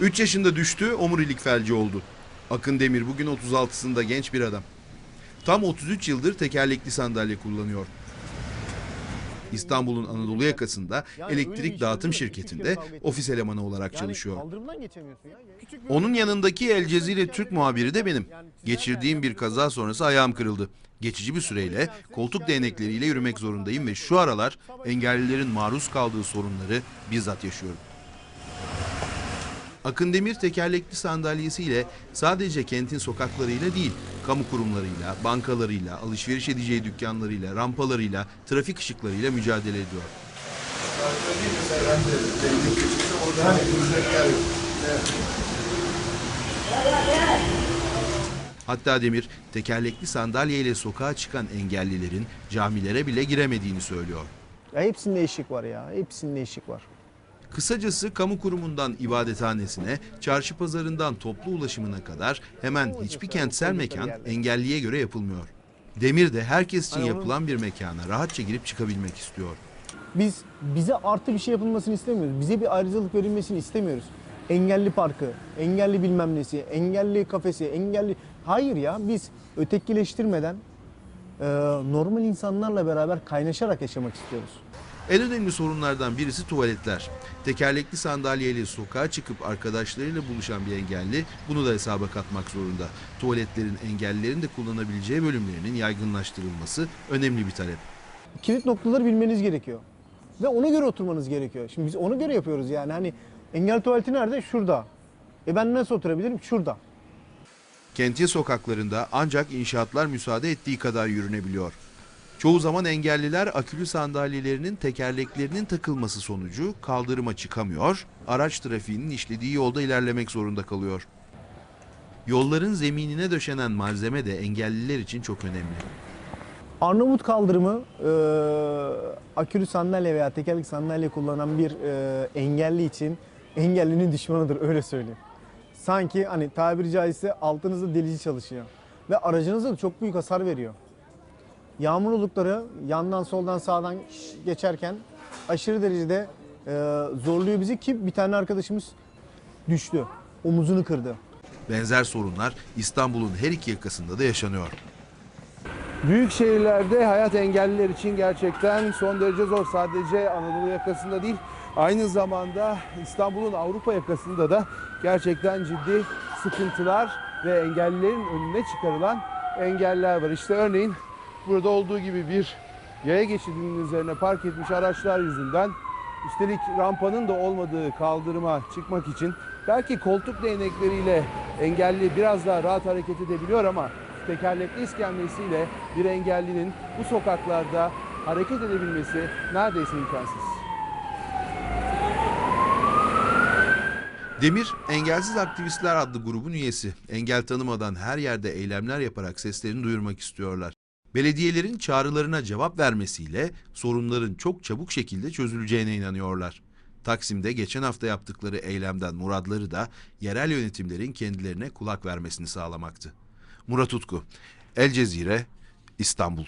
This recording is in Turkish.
3 yaşında düştü, omurilik felci oldu. Akın Demir bugün 36'sında genç bir adam. Tam 33 yıldır tekerlekli sandalye kullanıyor. İstanbul'un Anadolu yakasında elektrik iş dağıtım şirketinde ofis elemanı olarak çalışıyor. Onun yanındaki El Cezire Türk muhabiri de benim. Geçirdiğim bir kaza sonrası ayağım kırıldı. Geçici bir süreyle koltuk değnekleriyle yürümek zorundayım ve şu aralar engellilerin maruz kaldığı sorunları bizzat yaşıyorum. Akın Demir tekerlekli sandalyesiyle sadece kentin sokaklarıyla değil, kamu kurumlarıyla, bankalarıyla, alışveriş edeceği dükkanlarıyla, rampalarıyla, trafik ışıklarıyla mücadele ediyor. Hatta Demir tekerlekli sandalyeyle sokağa çıkan engellilerin camilere bile giremediğini söylüyor. Ya hepsinde eşik var ya. Hepsinde eşik var. Kısacası kamu kurumundan ibadethanesine, çarşı pazarından toplu ulaşımına kadar hemen hiçbir kentsel mekan engelliye göre yapılmıyor. Demir de herkes için yapılan bir mekana rahatça girip çıkabilmek istiyor. Biz bize artı bir şey yapılmasını istemiyoruz. Bize bir ayrıcalık verilmesini istemiyoruz. Engelli parkı, engelli bilmem nesi, engelli kafesi, engelli... Hayır ya biz ötekileştirmeden e, normal insanlarla beraber kaynaşarak yaşamak istiyoruz. En önemli sorunlardan birisi tuvaletler. Tekerlekli sandalyeyle sokağa çıkıp arkadaşlarıyla buluşan bir engelli bunu da hesaba katmak zorunda. Tuvaletlerin engellilerin de kullanabileceği bölümlerinin yaygınlaştırılması önemli bir talep. Kilit noktaları bilmeniz gerekiyor. Ve ona göre oturmanız gerekiyor. Şimdi biz ona göre yapıyoruz yani. Hani engel tuvaleti nerede? Şurada. E ben nasıl oturabilirim? Şurada. Kentye sokaklarında ancak inşaatlar müsaade ettiği kadar yürünebiliyor. Çoğu zaman engelliler akülü sandalyelerinin tekerleklerinin takılması sonucu kaldırıma çıkamıyor, araç trafiğinin işlediği yolda ilerlemek zorunda kalıyor. Yolların zeminine döşenen malzeme de engelliler için çok önemli. Arnavut kaldırımı e, akülü sandalye veya tekerlekli sandalye kullanan bir e, engelli için engellinin düşmanıdır öyle söyleyeyim. Sanki hani tabiri caizse altınızda delici çalışıyor. Ve aracınıza da çok büyük hasar veriyor. Yağmur olukları yandan soldan sağdan geçerken aşırı derecede e, zorluyor bizi ki bir tane arkadaşımız düştü. Omuzunu kırdı. Benzer sorunlar İstanbul'un her iki yakasında da yaşanıyor. Büyük şehirlerde hayat engelliler için gerçekten son derece zor. Sadece Anadolu yakasında değil, aynı zamanda İstanbul'un Avrupa yakasında da gerçekten ciddi sıkıntılar ve engellilerin önüne çıkarılan engeller var. İşte örneğin burada olduğu gibi bir yaya geçidinin üzerine park etmiş araçlar yüzünden üstelik rampanın da olmadığı kaldırıma çıkmak için belki koltuk değnekleriyle engelli biraz daha rahat hareket edebiliyor ama tekerlekli iskemlesiyle bir engellinin bu sokaklarda hareket edebilmesi neredeyse imkansız. Demir, Engelsiz Aktivistler adlı grubun üyesi. Engel tanımadan her yerde eylemler yaparak seslerini duyurmak istiyorlar. Belediyelerin çağrılarına cevap vermesiyle sorunların çok çabuk şekilde çözüleceğine inanıyorlar. Taksim'de geçen hafta yaptıkları eylemden muradları da yerel yönetimlerin kendilerine kulak vermesini sağlamaktı. Murat Utku, El Cezire, İstanbul.